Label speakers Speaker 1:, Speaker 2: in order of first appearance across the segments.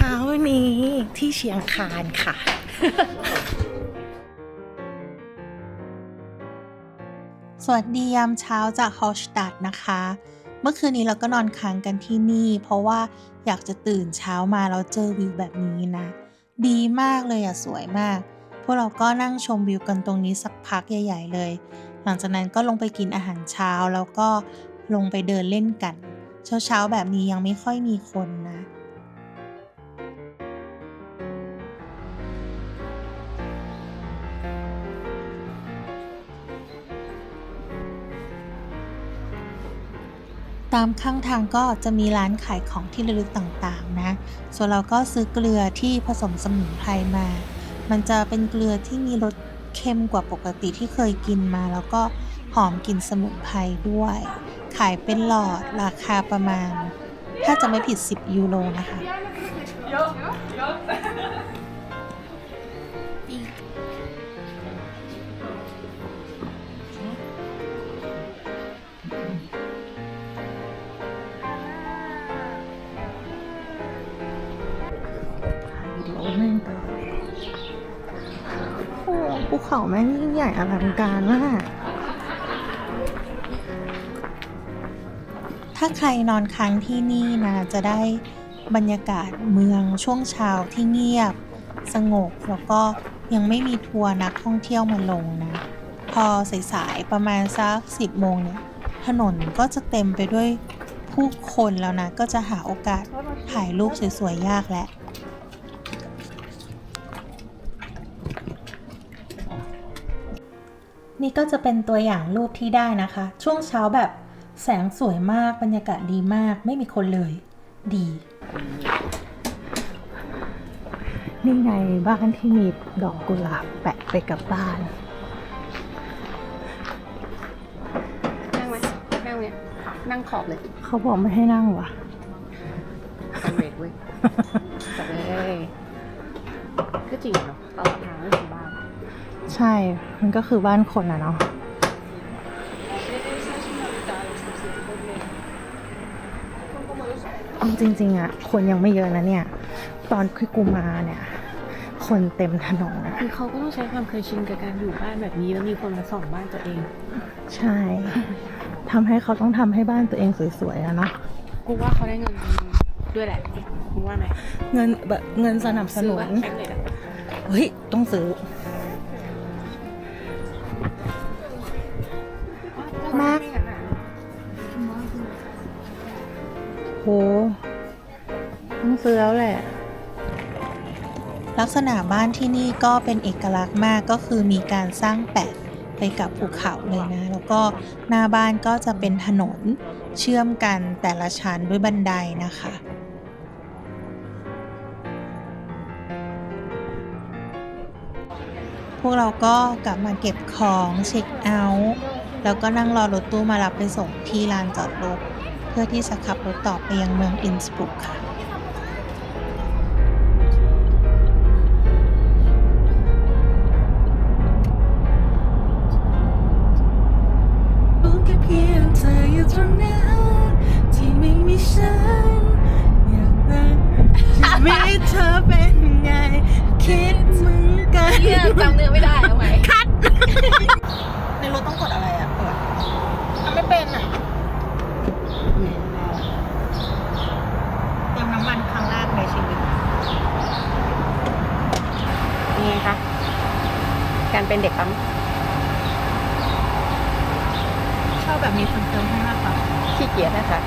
Speaker 1: ช้านี้ที่เชียงคานค่ะ
Speaker 2: สวัสดียามเช้าจากฮอลสตัดนะคะ เมื่อคืนนี้เราก็นอนค้างกันที่นี่ เพราะว่าอยากจะตื่นเช้ามาแล้วเจอวิวแบบนี้นะ ดีมากเลยอะสวยมาก พวกเราก็นั่งชมวิวกันตรงนี้สักพักใหญ่ ๆ เลย หลังจากนั้นก็ลงไปกินอาหารเช้าแล้วก็ลงไปเดินเล่นกัน เช้าๆแบบนี้ยังไม่ค่อยมีคนนะ ตามข้างทางก็จะมีร้านขายของที่ระลึกต่างๆนะ ส่วนเราก็ซื้อเกลือที่ผสมสมุนไพรมา มันจะเป็นเกลือที่มีรสเค็มกว่าปกติที่เคยกินมา แล้วก็หอมกลิ่นสมุนไพรด้วย ขายเป็นหลอดราคาประมาณ ถ้าจะไม่ผิด 10 ยูโรนะคะ
Speaker 1: ภูเขาแม่งยิ่งใหญ่อลังการมาก
Speaker 2: ถ้าใครนอนค้างที่นี่นะจะได้บรรยากาศเมืองช่วงเช้าที่เงียบ สงบแล้วก็ยังไม่มีทัวร์นักท่องเที่ยวมาลงนะ พอสายๆประมาณสักสิบโมงเนี่ยถนนก็จะเต็มไปด้วยผู้คนแล้วนะ ก็จะหาโอกาสถ่ายรูปสวยๆยากแหละ นี่ก็จะเป็นตัวอย่างรูปที่ได้นะคะ ช่วงเช้าแบบแสงสวยมากบรรยากาศดีมาก ไม่มีคนเลย ดี
Speaker 1: นี่ไงบ้านที่มีดอกกุหลาบแปะไปกับบ้าน
Speaker 3: นั่งไหมนั่งเนี่ยนั่งขอบเลย
Speaker 1: เขาบอกไม่ให้นั่งว่ะ
Speaker 3: ทำเบรกเว้ยจับเลยก็จริงเนาะ
Speaker 1: ใช่ มันก็คือบ้านคนอะเนาะเอาจริง ๆอะคนยังไม่เยอะนะเนี่ย ตอนที่กูมาเนี่ย คนเต็มถนนอะ
Speaker 3: คือเขาก็ต้องใช้ความเคยชินกับการอยู่บ้านแบบนี้แล้วมีคนมาส่องบ้านตัวเอง
Speaker 1: ใช่ ทำให้เขาต้องทำให้บ้านตัวเองสวยๆอะเนาะ
Speaker 3: กูว่าเขาได้เงินด้วยแหละมึงว่าไหม
Speaker 1: เงินแบบเงินสนับสนุน
Speaker 3: ซื้อแบบแพ็คเลยอะ
Speaker 1: เฮ้ย ต้องซื้อ มากโหต้องซื้อแล้วแหละ
Speaker 2: ลักษณะบ้านที่นี่ก็เป็นเอกลักษณ์มากก็คือมีการสร้างแปะไปกับภูเขาเลยนะ แล้วก็หน้าบ้านก็จะเป็นถนนเชื่อมกันแต่ละชั้นด้วยบันไดนะคะพวกเราก็กลับมาเก็บของเช็คเอาท์ แล้วก็นั่งรอรถตู้มารับไปส่งที่ลานจอดรถ เพื่อที่จะขับรถต่อไปยังเมืองอินสบรุกค่ะ
Speaker 1: ยังไงคะ
Speaker 2: กา
Speaker 3: รเป็นเด็กปั๊ม
Speaker 2: ชอบแบบมีคนเติมให้มากกว่า
Speaker 3: ขี้เกียจนะคะ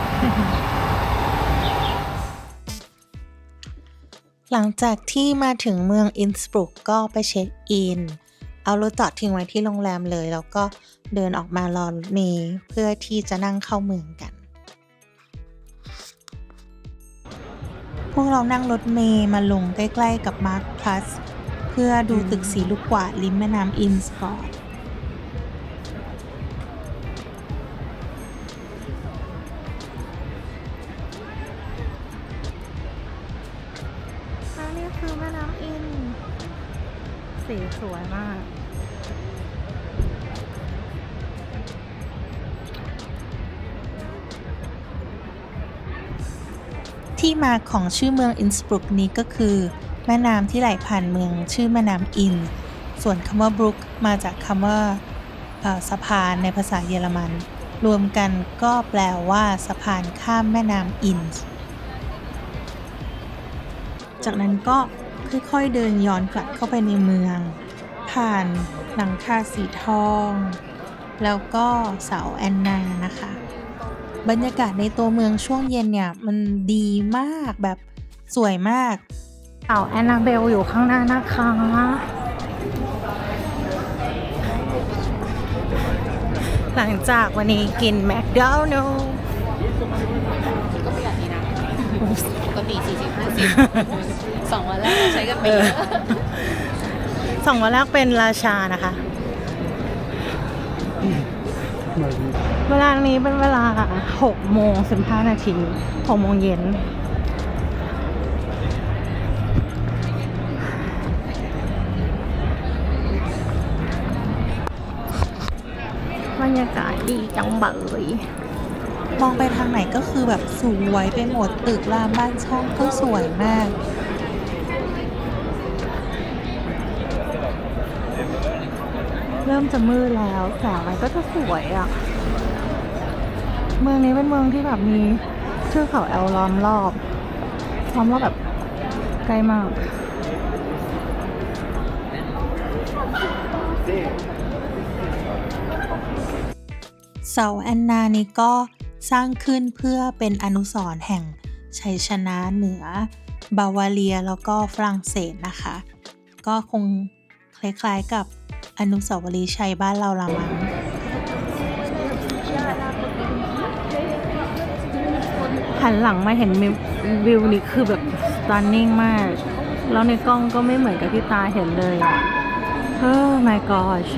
Speaker 2: หลังจากที่มาถึงเมืองอินสบรุกก็ไปเช็คอิน เอารถจอดทิ้งไว้ที่โรงแรมเลย แล้วก็เดินออกมารอรถเมล์เพื่อที่จะนั่งเข้าเมืองกัน พวกเรานั่งรถเมล์มาลงใกล้ ๆ กับมาร์คพลัส เพื่อดูตึกสีลูกกวาดริมแม่น้ำอินสก่อน
Speaker 1: อันนี้คือแม่น้ำอิน สีสวยมาก
Speaker 2: ทที่มาของชื่อเมืองอินสบรุกนี้ก็คือ แม่น้ำที่ไหลผ่านเมืองชื่อแม่น้ำอิน ส่วนคำว่าบรุกมาจากคำว่าสะพานในภาษาเยอรมัน รวมกันก็แปลว่าสะพานข้ามแม่น้ำอิน จากนั้นก็ค่อยๆเดินย้อนกลับเข้าไปในเมือง ผ่านหลังคาสีทอง แล้วก็เสาแอนนานะคะ บรรยากาศในตัวเมืองช่วงเย็นเนี่ย มันดีมากแบบสวยมาก
Speaker 3: เต่าแอนนาเบลอยู่ข้างหน้านะคะ
Speaker 2: หลังจากวันนี้กินแมคโดนัล
Speaker 3: ก็ประหยัดดีนะปกติสี่สิบห้าสิบสองวันแรกเราใช้กันไปเยอะ
Speaker 2: สองวันแรกเป็นราชานะคะ เวลานี้เป็นเวลา6โมง15นาที6โมงเย็น
Speaker 3: รรยากาศดีจังเบย
Speaker 2: มองไปทางไหนก็คือแบบสวยไปหมดตึกรามบ้านช่องก็สวยมากเริ่มจะมืดแล้วแสงมันก็จะสวยอะ่ะ เมืองนี้เป็นเมืองที่แบบมีเทือกเขาแอลล้อมรอบล้อมรอบแบบใกล้มาก เสาแอนนานี้ก็สร้างขึ้นเพื่อเป็นอนุสรณ์แห่งชัยชนะเหนือบาวาเรียแล้วก็ฝรั่งเศสนะคะ ก็คงคล้ายๆกับอนุสาวรีย์ชัยบ้านเราละมั้งหันหลังมาเห็นวิวนี้คือแบบ stunning มาก แล้วในกล้องก็ไม่เหมือนกับที่ตาเห็นเลยอะเฮ้อ my gosh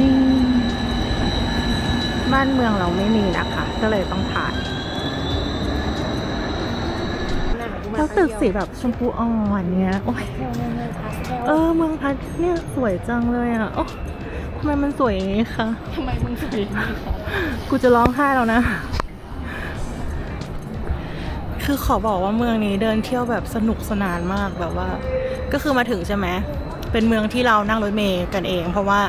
Speaker 2: จริง บ้านเมืองเราไม่มีนะคะ ก็เลยต้องถ่ายแล้วตึกสีแบบชมพูอ่อนเนี้ยโอ้ยเออเมืองพัทเนี่ยสวยจังเลยอะโอ้ทำไมมันสวยอย่างนี้คะ
Speaker 3: ทำไมมึงสวยนี่คะ
Speaker 2: กูจะร้องไห้แล้วนะ คือขอบอกว่าเมืองนี้เดินเที่ยวแบบสนุกสนานมากแบบว่า ก็คือมาถึงใช่ไหมเป็นเมืองที่เรานั่งรถเมย์กันเอง เพราะว่า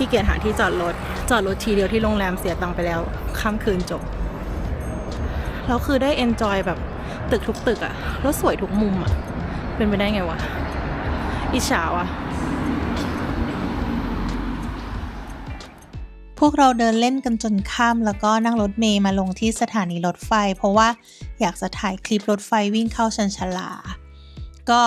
Speaker 2: ขี้เกียจหาที่จอดรถ จอดรถทีเดียวที่โรงแรมเสียตังค์ไปแล้วข้ามคืนจบ แล้วคือได้เอนจอยแบบตึกทุกตึกอะแล้วสวยทุกมุมอะเป็นไปได้ไงวะ อิจฉาวะพวกเราเดินเล่นกันจนค่ำแล้วก็นั่งรถเมย์มาลงที่สถานีรถไฟ เพราะว่าอยากจะถ่ายคลิปรถไฟวิ่งเข้าชันชลา ก็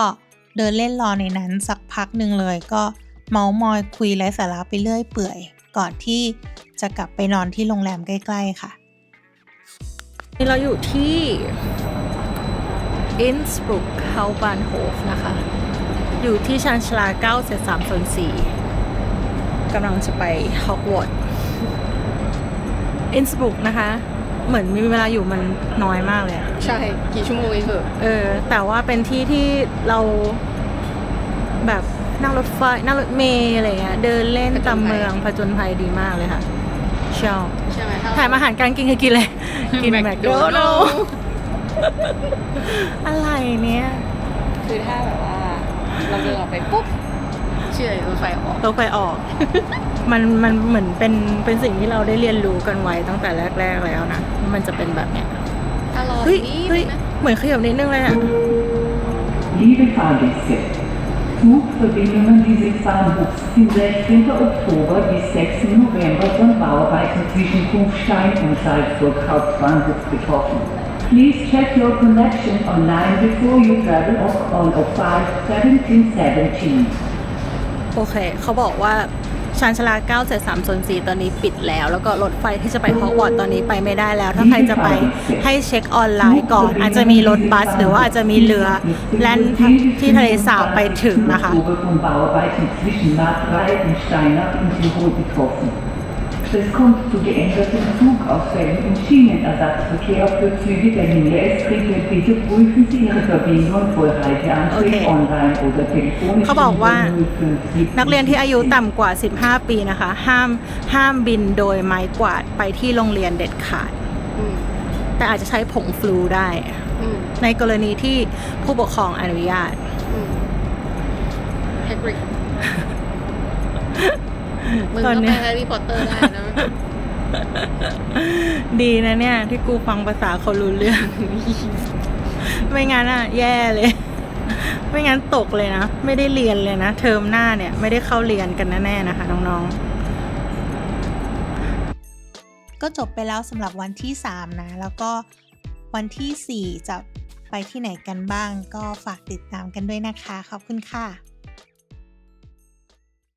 Speaker 2: เดินเล่นรอในนั้นสักพักหนึ่งเลยก็ เมาส์มอยคุยไร้สาระไปเรื่อยเปื่อย ก่อนที่จะกลับไปนอนที่โรงแรมใกล้ ๆ ค่ะนี่เราอยู่ที่อินสบรุกเฮาบานโฮฟนะคะ อยู่ที่ชันชาลา9เศษ3ส่วน4กำลังจะไปฮอกวอตส์อินสบรุกนะคะ เหมือนมีเวลาอยู่มันน้อยมากเลยอะ
Speaker 3: ใช่ กี่ชั่วโมงเองเหอะ
Speaker 2: เออ แต่ว่าเป็นที่ที่เราแบบ นั่งรถไฟนั่งรถเมล์อะไรเงี้ยเดินเล่นตามเมืองผจญภัยดีมากเลยค่ะชอบ
Speaker 3: ใช่ไหมถ้
Speaker 2: ถ่ายมาอาหารการกินคือกินเลยกินแมคโดนัล
Speaker 3: McDonald's
Speaker 2: อะไรเนี่ย
Speaker 3: คือถ้าแบบว่า เราเดินออกไปปุ๊บเชื่อรถไฟออก
Speaker 2: รถไฟออก มันมันเหมือนเป็นเป็นสิ่งที่เราได้เรียนรู้กันไว้ตั้งแต่แรก ๆแล้วนะว่ามันจะเป็นแบบเนี้ย
Speaker 3: ถ้ารอ
Speaker 2: เฮ้ย
Speaker 3: นี่
Speaker 2: เฮ้ย
Speaker 3: นะ
Speaker 2: เหมือนขยับนิดนึงเลยอะ
Speaker 4: Liebe Fahrgäste, Zugverbindungen dieses Bahnhofs sind 16. Oktober bis 6. November von Bauarbeiten zwischen Kufstein und Salzburg Hauptbahnhof betroffen. Please check your connection online before you travel off on of 5 1717.
Speaker 2: โอเค เขาบอกว่า ชานชาลา9เศษ3ส่วน4ตอนนี้ปิดแล้ว แล้วก็รถไฟที่จะไปฮอกวอตส์ตอนนี้ไปไม่ได้แล้ว ถ้าใครจะไปให้เช็คออนไลน์ก่อน อาจจะมีรถบัส หรือว่าอาจจะมีเรือแล่นที่ทะเลสาบไปถึงนะคะ
Speaker 4: Oktober von Bauarbeiten zwischen Mark Breitensteinach und Tirol betroffen. Es kommt zu geänderten Zugausfällen im Schienenersatzverkehr für Züge der Linie S-Riegel. Bitte prüfen Sie Ihre Verbindung vor Halteanschluss
Speaker 2: Okay.
Speaker 4: online oder telefonisch
Speaker 2: เขาบอกว่า
Speaker 4: unter 057
Speaker 2: นักเรียนที่อายุต่ำกว่า 15 ปีนะคะ ห้ามห้ามบินโดยไม้กวาดไปที่โรงเรียนเด็ดขาด
Speaker 3: อืม
Speaker 2: แต่อาจจะใช้ผงฟลูได้
Speaker 3: อืม
Speaker 2: ในกรณีที่ผู้ปกครองอนุญาต
Speaker 3: อื มแฮกริดมึง
Speaker 2: ตอ
Speaker 3: ก็
Speaker 2: น
Speaker 3: ไป
Speaker 2: เนี้ย
Speaker 3: แฮร์รี่พอตเตอร์ได้นะ
Speaker 2: ดีนะเนี่ย ที่กูฟังภาษาเขารู้เรื่อง ไม่งั้นอะ แย่เลย ไม่งั้นตกเลยนะ ไม่ได้เรียนเลยนะ เทอมหน้าเนี่ย ไม่ได้เข้าเรียนกันแน่ๆนะคะน้องๆ
Speaker 5: ก็จบไปแล้วสำหรับวันที่ 3 นะ แล้วก็วันที่ 4 จะไปที่ไหนกันบ้าง ก็ฝากติดตามกันด้วยนะคะ ขอบคุณค่ะ